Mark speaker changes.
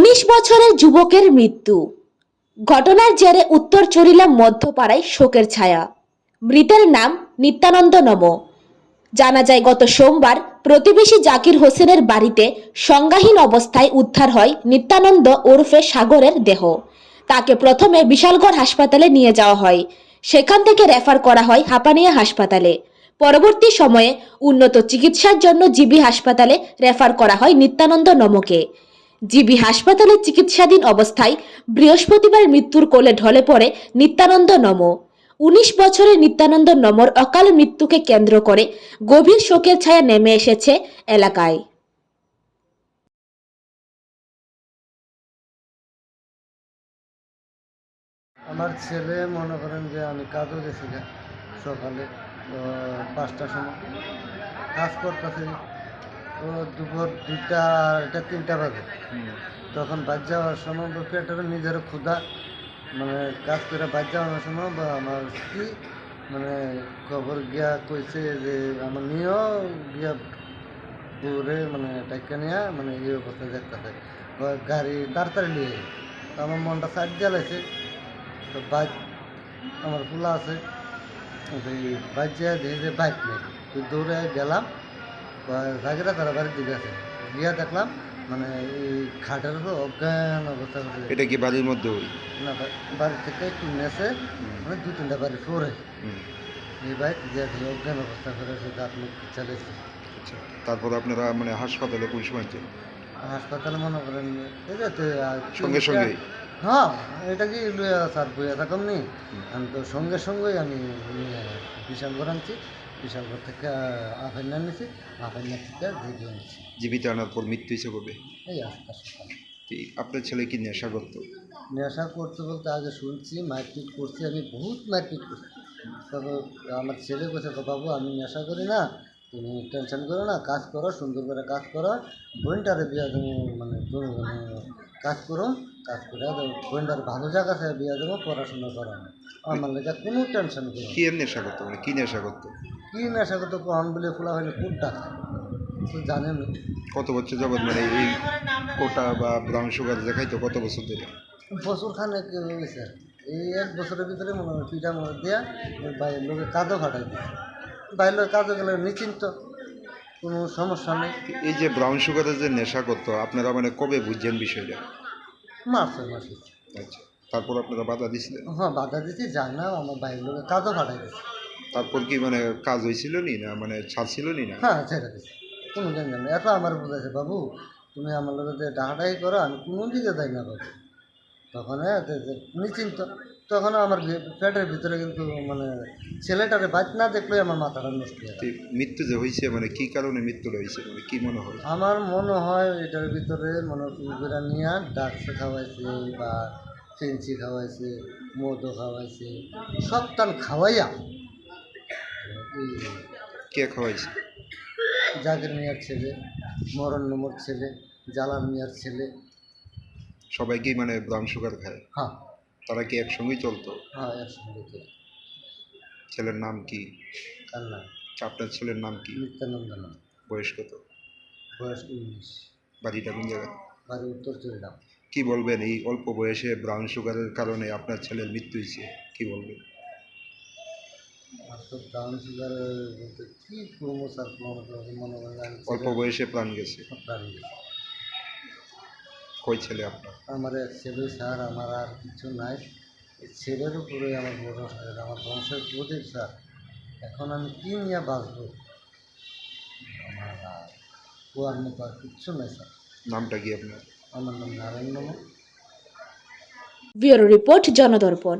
Speaker 1: উনিশ বছরের যুবকের মৃত্যু। ঘটনার জেরে উত্তর চরিলা মধ্যপাড়ায় শোকের ছায়া। মৃতের নাম নিত্যানন্দ নম। জানা যায়, গত সোমবার প্রতিবেশী জাকির হোসেনের বাড়িতে সংজ্ঞাহীন অবস্থায় উদ্ধার হয় নিত্যানন্দ ওরফে সাগরের দেহ। তাকে প্রথমে বিশালগড় হাসপাতালে নিয়ে যাওয়া হয়। সেখান থেকে রেফার করা হয় হাপানিয়া হাসপাতালে। পরবর্তী সময়ে উন্নত চিকিৎসার জন্য জিবি হাসপাতালে রেফার করা হয় নিত্যানন্দ নমকে। জিবি হাসপাতালে চিকিৎসাধীন অবস্থায় বৃহস্পতিবার মৃত্যুর কোলে ঢলে পড়ে নিত্যানন্দ নম। উনিশ বছরের নিত্যানন্দ নমর অকাল মৃত্যুকে কেন্দ্র করে গভীর শোকের ছায়া নেমে এসেছে এলাকায়।
Speaker 2: আমার ছেলে মনে করেন যে আমি কাজও গেছি গা সকালে পাঁচটার সময়। কাজ করতেছি তো দুপুর দুইটা, এটা তিনটা বাজে। তখন বাদ যাওয়ার সময় পেটের নিজের ক্ষুধা। মানে কাজ করে বাদ যাওয়ার সময় বা আমার স্ত্রী মানে খবর গিয়া কইছে যে আমার নিয়েও গিয়া দূরে মানে টাইকা নিয়ে মানে এই অবস্থায় দেখতেছে গাড়ি তাড়াতাড়ি নিয়ে আমার মনটা সাইড দিয়ে লাগছে। তো বাইক আমার খোলা আছে। বাইক যে বাইক নেই। তো দৌড়ে গেলাম। জায়গাটা তারা বাড়ির দিকে আছে। গিয়া দেখলাম মানে এই খাটের উপর অজ্ঞান অবস্থা করে
Speaker 3: এটা কি বাড়ির মধ্যে ওই?
Speaker 2: না বা- বাড়ি থেকে একটু নেছে মানে দু তিনটা বাড়ি পরে এই বাইক গিয়া দিয়ে অজ্ঞান অবস্থা করে সে দাঁত মুখ চালিয়েছে।
Speaker 3: আচ্ছা তারপর আপনারা মানে হাসপাতালে কোন সময়?
Speaker 2: হাসপাতালে মনে করেন এই যে তো, আহ,
Speaker 3: সঙ্গে
Speaker 2: তিনটা- হ্যাঁ এটা কি লুয়া স্যার বইয়া থাকুন নি আমি তো সঙ্গে সঙ্গেই আমি বিশালগড় আনছি বিশালগড় থেকে আফেন্না নিছি আফেন্না থেকে দিদি আনছি
Speaker 3: জীবিত আনার পর মৃত্যু হিসেবে হবে?
Speaker 2: এই আজকাল সকাল।
Speaker 3: তো আপনার ছেলে কি নেশা করতো?
Speaker 2: নেশা করতে বলতে আগে শুনছি মারপিট করছি আমি বহুত মারপিট করছি। তবে আমার ছেলে তো বাবু আমি নেশা করি না তুমি টেনশন করো না কাজ করো সুন্দর করে কাজ করো বোনটারে বিয়া দেবো মানে তুমি মানে কাজ করো কাজ করে বোনটার ভালো জায়গা থেকে বিয়া দেবো পড়াশোনা করো না আমার লেগে কোনো টেনশন করো।
Speaker 3: কি এর নেশা করতো? মানে কি নেশা করতো?
Speaker 2: কি নেশা করতে কম বলে খোলা হয়নি কুটটা? তো জানেন
Speaker 3: কত বছর যাবত মানে এই কোটা বা ব্রাউন সুগার দেখাইতো কত বছর ধরে?
Speaker 2: বছর খানেক হয়েছে। এই এক বছরের ভিতরে মনে হয় পিঠা মনে দিয়া বাইরের লোকে কাজও ফাটাই দিচ্ছে বাইরের লোক কাজও গেলে নিশ্চিন্ত কোনো সমস্যা নেই।
Speaker 3: এই যে ব্রাউন সুগারের যে নেশা করতো আপনারা মানে কবে বুঝছেন বিষয়টা?
Speaker 2: মাসে মাসে।
Speaker 3: আচ্ছা। তারপর আপনারা বাধা দিছিলেন?
Speaker 2: হ্যাঁ বাধা দিচ্ছি যায় না আমার বাইরের লোকে কাজও ফাটাই গেছে
Speaker 3: তারপর কি মানে কাজ হয়েছিল নি না মানে ছাড়ছিল নি না?
Speaker 2: হ্যাঁ ছেড়ে দিচ্ছে কোনো টেনশন নেই এত আমার বুঝাইছে বাবু তুমি আমার লোকের যে ডাহাটাই করো আমি কোনো দিকে যাই না বাবু। তখন নিশ্চিন্ত। তখন আমার পেটের ভিতরে কিন্তু মানে ছেলেটারে বাদ না দেখলে আমার মাথাটা নষ্ট হয়ে
Speaker 3: মৃত্যু যে হয়েছে মানে কি কারণে মৃত্যুটা হয়েছে মানে কি মনে হয়?
Speaker 2: আমার মনে হয় এটার ভিতরে মনে করে নিয়ে ডাক্স খাওয়াইছে বা ফেন্সি খাওয়াইছে মদও খাওয়াইছে সব তান খাওয়াইয়া। এই
Speaker 3: কে খাওয়াইছে?
Speaker 2: জাকির মিয়ার ছেলে মরণ নমর ছেলে জালাল মিয়ার ছেলে।
Speaker 3: সবাই কি মানে ব্রাউন সুগার খায়।
Speaker 2: হ্যাঁ।
Speaker 3: তারা কি একসঙ্গেই চলতো?
Speaker 2: হ্যাঁ একসঙ্গে তো
Speaker 3: ছেলের নাম কি?
Speaker 2: কার নাম?
Speaker 3: আপনার ছেলের নাম কি?
Speaker 2: নিত্যানন্দ নাম।
Speaker 3: বয়স কত?
Speaker 2: বয়স উনিশ।
Speaker 3: বাড়িটা কোন জায়গায়?
Speaker 2: বাড়ি উত্তর চলিলাম
Speaker 3: কি বলবেন এই অল্প বয়সে ব্রাউন সুগারের কারণে আপনার ছেলের মৃত্যু হয়েছে? কি বলবেন?
Speaker 2: আমি
Speaker 3: অল্প বয়সে প্রাণ গেছে। কই ছেলে আপনার?
Speaker 2: আমার এক ছেলে স্যার আমার আর কিছু নাই। ছেলের উপরে আমার বড় আমার বংশের প্রদীপ স্যার এখন আমি কী নিয়ে বাঁচবো? আমার আর কুয়ার মতো আর কিচ্ছু নাই স্যার
Speaker 3: নামটা কি আপনার?
Speaker 2: আমার নাম নারায়ণ
Speaker 1: ব্যুরো রিপোর্ট জনদর্পণ।